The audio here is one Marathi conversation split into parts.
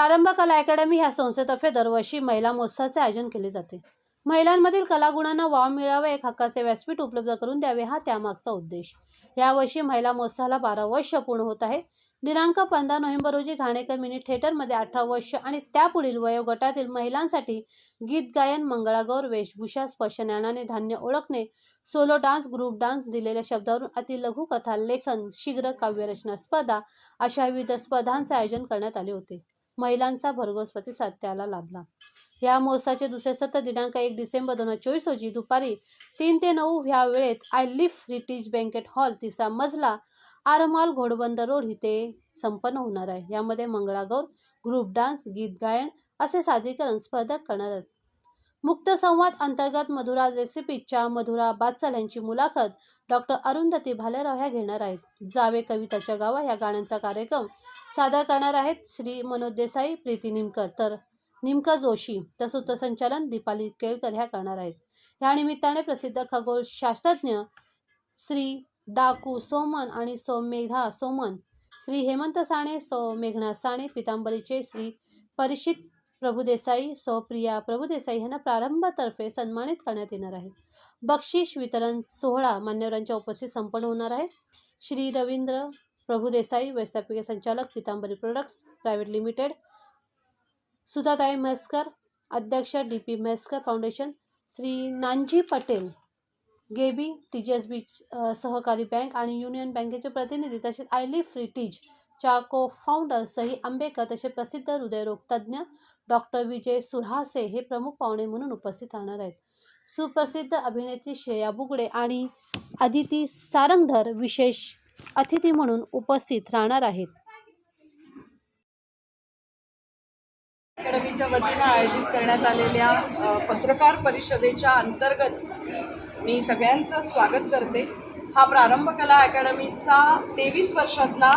प्रारंभ कला अकॅडमी ह्या संस्थेतर्फे दरवर्षी महिला महोत्सवाचे आयोजन केले जाते. महिलांमधील कलागुणांना वाव मिळावा एक हक्काचे व्यासपीठ उपलब्ध करून द्यावे हा त्यामागचा उद्देश. यावर्षी महिला महोत्सवाला बारा वर्ष पूर्ण होत आहे दिनांक पंधरा नोव्हेंबर रोजी घाणेकर मिनी थिएटरमध्ये अठरा वर्ष आणि त्यापुढील वयोगटातील महिलांसाठी गीत गायन मंगळागौर वेशभूषा स्पर्शज्ञानाने धान्य ओळखणे सोलो डान्स ग्रुप डान्स दिलेल्या शब्दावरून अति लघुकथा लेखन शीघ्र काव्यरचना स्पर्धा अशा विविध स्पर्धांचे आयोजन करण्यात आले होते. महिलांचा भरघोस प्रतिसाद त्याला लाभला. या महोत्सवाचे दुसरे सत्र दिनांक एक डिसेंबर दोन हजार चोवीस रोजी दुपारी तीन ते नऊ ह्या वेळेत आय लिफ रिटीज बँकेट हॉल तिसरा मजला आरमाल घोडबंदर रोड इथे संपन्न होणार आहे. यामध्ये मंगळागौर ग्रुप डान्स गीत गायन असे सादरीकरण स्पर्धा करणार आहेत मुक्त संवाद अंतर्गत मधुरा रेसिपीच्या मधुरा बादसाल यांची मुलाखत डॉक्टर अरुंधती भालेराव ह्या घेणार आहेत. जावे कविताच्या गावा ह्या गाण्यांचा कार्यक्रम सादर करणार आहेत श्री मनोज देसाई प्रीती निमकर. तर निमका जोशी तर सूत्रसंचालन दीपाली केळकर ह्या करणार आहेत. या निमित्ताने प्रसिद्ध खगोल शास्त्रज्ञ श्री डाकू सोमन आणि सौमेघा सोमन श्री हेमंत साणे सौ मेघना साणे पितांबरीचे श्री परिषित प्रभुदेसाई सौप्रिया प्रभुदेसाई यांना प्रारंभातर्फे सन्मानित करण्यात येणार आहे. बक्षीस वितरण सोहळा मान्यवरांच्या उपस्थित संपन्न होणार आहे. श्री रवींद्र प्रभुदेसाई व्यवस्थापकीय संचालक Pitambari products private limited Sudhatai Mhaskar अध्यक्ष D P Mhaskar foundation Shri Nanji Patel गेबी T G S B सहकारी बँक आणि युनियन बँकेचे प्रतिनिधी तसेच आय लिफ चाको च्या को फाउंडर सई आंबेकर तसे प्रसिद्ध हृदयरोग तज्ज्ञ डॉक्टर विजय सुरहासे हे प्रमुख पाहुणे म्हणून उपस्थित राहणार आहेत. सुप्रसिद्ध अभिनेत्री श्रेया बुगडे आणि अदिती सारंगधर विशेष अतिथी म्हणून उपस्थित राहणार आहेत. अकॅडमीच्या वतीनं आयोजित करण्यात आलेल्या पत्रकार परिषदेच्या अंतर्गत मी सगळ्यांचं स्वागत करते. हा प्रारंभ कला अकॅडमीचा तेवीस वर्षातला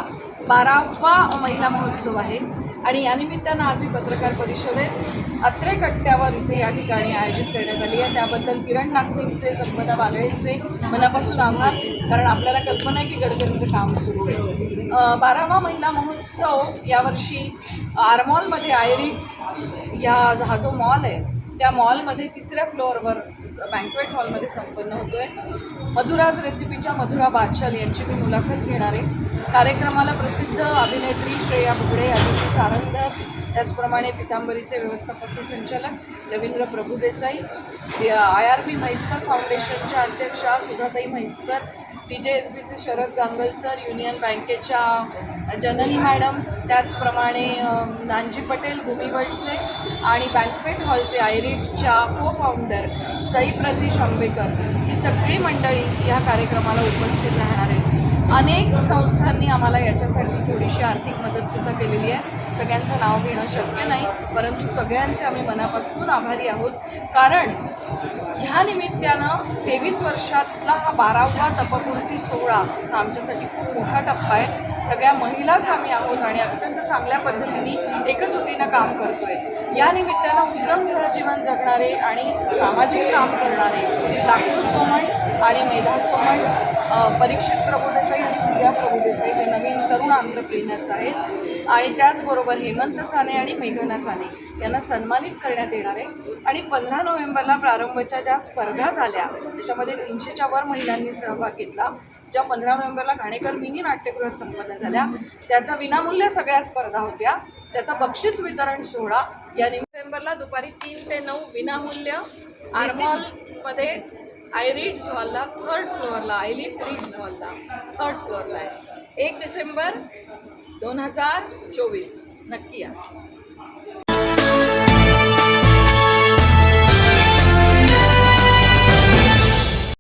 बारावा महिला महोत्सव आहे. आणि यानिमित्तानं आज ही पत्रकार परिषदेत अत्रे कट्ट्यावर इथे या ठिकाणी आयोजित करण्यात आली आहे. त्याबद्दल किरण नागपूरचे संपदा बागळेंचे मनापासून आभार कारण आपल्याला कल्पना आहे की गडकरीचं काम सुरू आहे. बारावा महिला महोत्सव यावर्षी आरमॉलमध्ये आयरिक्स या हा जो मॉल आहे त्या मॉलमध्ये तिसऱ्या फ्लोअरवर बँकवेट हॉलमध्ये संपन्न होतो आहे मधुराज रेसिपीच्या मधुरा बादशाल यांची मी मुलाखत घेणार आहे. कार्यक्रमाला प्रसिद्ध अभिनेत्री श्रेया बुगडे अदिती सारंगधर त्याचप्रमाणे पितांबरीचे व्यवस्थापकीय संचालक Ravindra Prabhudesai I R B Mhaiskar फाउंडेशनच्या अध्यक्षा Sudhatai Mhaiskar T J S बीचे शरद गांगल सर युनियन बँकेच्या जननी मॅडम त्याचप्रमाणे नानजी पटेल भूमिवडचे आणि बँकवेट हॉलचे आयरिड्सच्या को फाउंडर सई प्रतीश आंबेकर ही सगळी मंडळी या कार्यक्रमाला उपस्थित राहणार आहेत. अनेक संस्थांनी आम्हाला याच्यासाठी थोडीशी आर्थिक मदतसुद्धा केलेली आहे. सगळ्यांचं नाव घेणं शक्य नाही परंतु सगळ्यांचे आम्ही मनापासून आभारी आहोत. कारण ह्या निमित्तानं तेवीस वर्षातला हा बारावा तपपूर्ती सोहळा हा आमच्यासाठी खूप मोठा टप्पा आहे. सगळ्या महिलाच आम्ही आहोत आणि अत्यंत चांगल्या पद्धतीने एकजुटीनं काम करतोय. या निमित्तानं उत्तम सहजीवन जगणारे आणि सामाजिक काम करणारे डाकू सोमण आणि मेधा सोमण परीक्षित प्रभुदेसाई आणि प्रिया प्रभुदेसाई जे नवीन तरुण आंतरप्रिनर्स आहेत आणि त्याचबरोबर हेमंत साने आणि मेघना साने यांना सन्मानित करण्यात येणार आहे. आणि पंधरा नोव्हेंबरला प्रारंभच्या ज्या स्पर्धा झाल्या त्याच्यामध्ये तीनशेच्या वर महिलांनी सहभाग घेतला ज्या पंधरा नोव्हेंबरला घाणेकर मिनी नाट्यगृहात संपन्न झाल्या. त्याचा विनामूल्य सगळ्या स्पर्धा होत्या. त्याचा बक्षीस वितरण सोहळा या नोव्हेंबरला दुपारी तीन ते नऊ विनामूल्य आरमॉलमध्ये आय हॉलला थर्ड फ्लोअरला आय लिफ हॉलला थर्ड फ्लोअरला आहे. एक डिसेंबर दोन हजार चोवीस नक्की या.